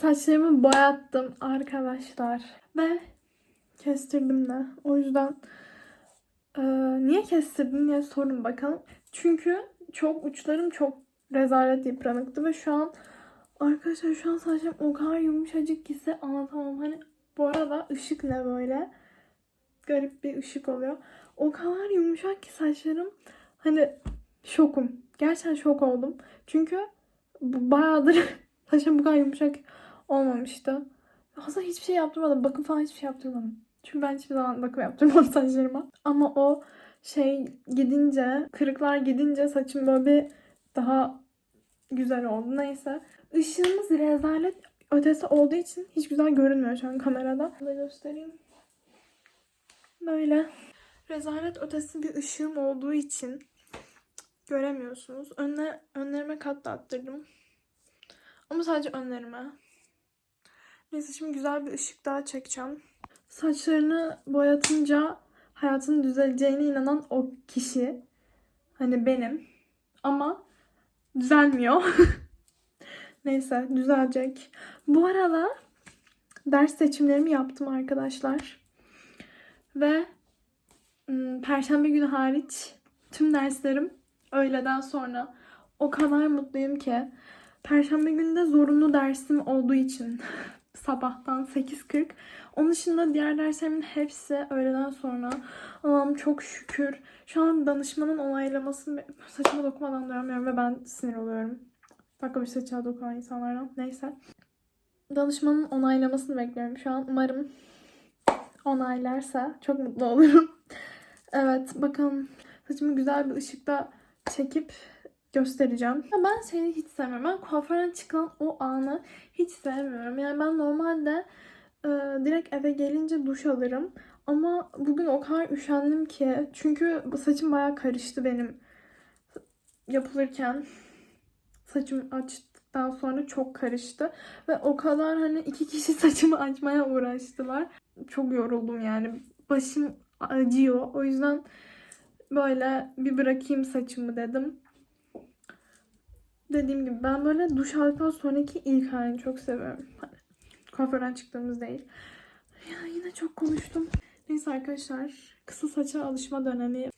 Saçlarımı boyattım arkadaşlar. Ve kestirdim de. O yüzden eee, niye kestirdim diye sorun bakalım. Çünkü çok uçlarım çok rezalet yıpranıktı ve şu an arkadaşlar şu an saçlarım o kadar yumuşacık ki size anlatamam. Hani bu arada ışık ne böyle? Garip bir ışık oluyor. O kadar yumuşak ki saçlarım. Hani şokum. Gerçekten şok oldum. Çünkü bayağıdır saçım bu kadar yumuşak olmamıştı. Aslında hiçbir şey yaptırmadım. Bakım falan hiçbir şey yaptırmadım. Çünkü ben hiçbir zaman bakım yaptırmam saçlarıma. Ama o şey gidince, kırıklar gidince saçım böyle bir daha güzel oldu. Neyse. Işığımız rezalet ötesi olduğu için hiç güzel görünmüyor şu an kamerada. Şöyle göstereyim. Böyle. Rezalet ötesi bir ışığım olduğu için göremiyorsunuz. Önle, önlerime kat da attırdım. Ama sadece önlerime. Neyse şimdi güzel bir ışık daha çekeceğim. Saçlarını boyatınca hayatının düzeleceğine inanan o kişi. Hani benim. Ama düzelmiyor. Neyse düzelecek. Bu arada ders seçimlerimi yaptım arkadaşlar. Ve ım, perşembe günü hariç tüm derslerim öğleden sonra o kadar mutluyum ki. Perşembe günü de zorunlu dersim olduğu için sabahtan 8.40. Onun dışında diğer derslerimin hepsi öğleden sonra. Allah'ım çok şükür. Şu an danışmanın onaylamasını saçıma dokunmadan duramıyorum ve ben sinir oluyorum. Dakika bir saçına dokunan insanlardan. Neyse. Danışmanın onaylamasını bekliyorum şu an. Umarım onaylarsa çok mutlu olurum. evet bakalım saçımı güzel bir ışıkta çekip göstereceğim. Ya ben seni hiç sevmiyorum. Ben kuaförden çıkan o anı hiç sevmiyorum. Yani ben normalde e, direkt eve gelince duş alırım. Ama bugün o kadar üşendim ki. Çünkü saçım bayağı karıştı benim yapılırken. Saçım açtıktan sonra çok karıştı. Ve o kadar hani iki kişi saçımı açmaya uğraştılar. Çok yoruldum yani. Başım acıyor. O yüzden böyle bir bırakayım saçımı dedim. Dediğim gibi ben böyle duş aldıktan sonraki ilk halini çok seviyorum. Hani kuaförden çıktığımız değil. Ya yine çok konuştum. Neyse arkadaşlar kısa saça alışma dönemi.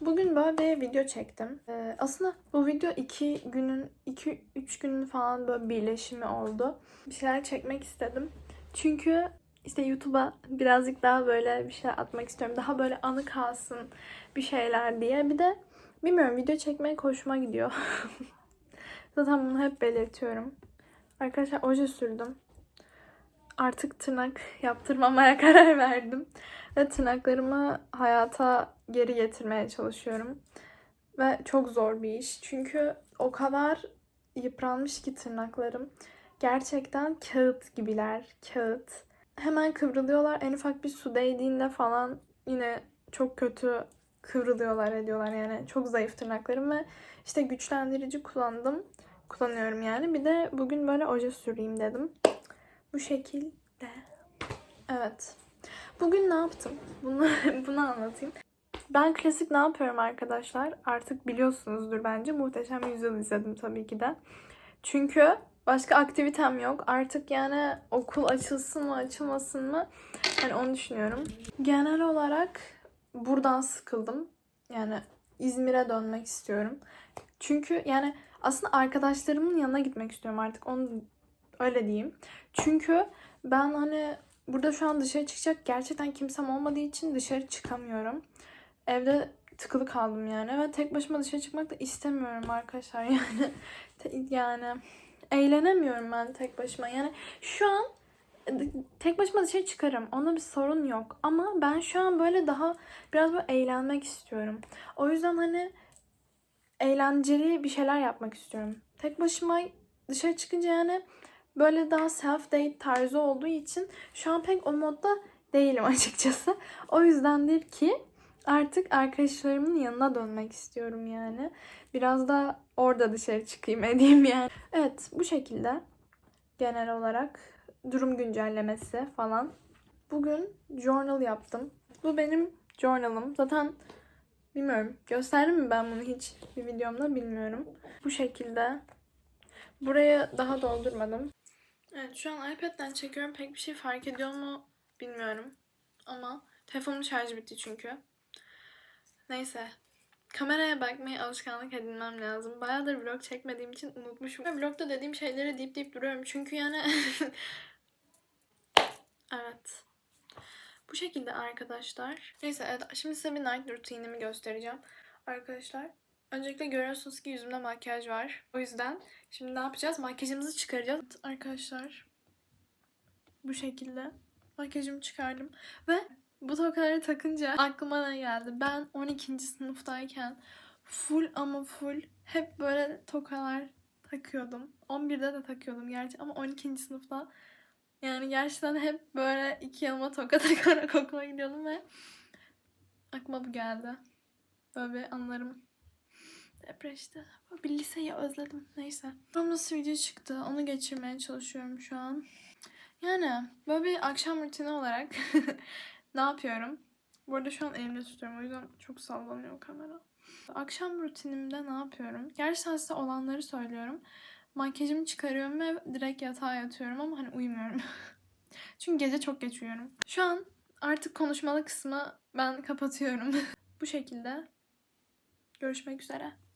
Bugün böyle bir video çektim. Ee, aslında bu video iki günün, iki üç günün falan böyle birleşimi oldu. Bir şeyler çekmek istedim. Çünkü işte YouTube'a birazcık daha böyle bir şey atmak istiyorum. Daha böyle anı kalsın bir şeyler diye. Bir de bilmiyorum video çekmek hoşuma gidiyor. Zaten bunu hep belirtiyorum. Arkadaşlar oje sürdüm. Artık tırnak yaptırmamaya karar verdim. Ve tırnaklarımı hayata geri getirmeye çalışıyorum. Ve çok zor bir iş. Çünkü o kadar yıpranmış ki tırnaklarım. Gerçekten kağıt gibiler. Kağıt. Hemen kıvrılıyorlar. En ufak bir su değdiğinde falan yine çok kötü kıvrılıyorlar ediyorlar yani. Çok zayıf tırnaklarım ve işte güçlendirici kullandım. Kullanıyorum yani. Bir de bugün böyle oje süreyim dedim. Bu şekilde. Evet. Bugün ne yaptım? Bunu, bunu anlatayım. Ben klasik ne yapıyorum arkadaşlar? Artık biliyorsunuzdur bence. Muhteşem Yüzyıl izledim tabii ki de. Çünkü başka aktivitem yok. Artık yani okul açılsın mı açılmasın mı? Hani onu düşünüyorum. Genel olarak buradan sıkıldım. Yani İzmir'e dönmek istiyorum. Çünkü yani aslında arkadaşlarımın yanına gitmek istiyorum artık. Onu öyle diyeyim. Çünkü ben hani burada şu an dışarı çıkacak gerçekten kimsem olmadığı için dışarı çıkamıyorum. Evde tıkılı kaldım yani ve tek başıma dışarı çıkmak da istemiyorum arkadaşlar yani. Yani eğlenemiyorum ben tek başıma. Yani şu an e, tek başıma dışarı çıkarım. Onda bir sorun yok. Ama ben şu an böyle daha biraz böyle eğlenmek istiyorum. O yüzden hani eğlenceli bir şeyler yapmak istiyorum. Tek başıma dışarı çıkınca yani böyle daha self date tarzı olduğu için şu an pek o modda değilim açıkçası. O yüzdendir ki artık arkadaşlarımın yanına dönmek istiyorum yani. Biraz da orada dışarı çıkayım edeyim yani. Evet bu şekilde genel olarak durum güncellemesi falan. Bugün journal yaptım. Bu benim journalım. Zaten bilmiyorum gösterdim mi ben bunu hiç bir videomda bilmiyorum. Bu şekilde. Buraya daha doldurmadım. Evet şu an iPad'den çekiyorum. Pek bir şey fark ediyor mu bilmiyorum. Ama telefonun şarjı bitti çünkü. Neyse. Kameraya bakmayı alışkanlık edinmem lazım. Bayağıdır vlog çekmediğim için unutmuşum. Ve vlogda dediğim şeyleri deyip deyip duruyorum. Çünkü yani... evet. Bu şekilde arkadaşlar. Neyse evet şimdi size bir night rutinimi göstereceğim. Arkadaşlar öncelikle görüyorsunuz ki yüzümde makyaj var. O yüzden şimdi ne yapacağız? Makyajımızı çıkaracağız. Arkadaşlar bu şekilde makyajımı çıkardım. Ve bu tokaları takınca aklıma ne geldi? Ben 12. sınıftayken full ama full hep böyle tokalar takıyordum. 11'de de takıyordum gerçi ama 12. sınıfta yani gerçekten hep böyle iki yanıma toka takarak okula gidiyordum ve aklıma bu geldi. Böyle bir anlarım depreşti. Bir liseyi özledim. Neyse. Tam nasıl video çıktı onu geçirmeye çalışıyorum şu an. Yani böyle bir akşam rutini olarak ne yapıyorum? Bu arada şu an elimde tutuyorum o yüzden çok sallanıyor kamera. Akşam rutinimde ne yapıyorum? Gerçekten size olanları söylüyorum. Makyajımı çıkarıyorum ve direkt yatağa yatıyorum ama hani uyumuyorum. Çünkü gece çok geç uyuyorum. Şu an artık konuşmalı kısmı ben kapatıyorum. Bu şekilde. Görüşmek üzere.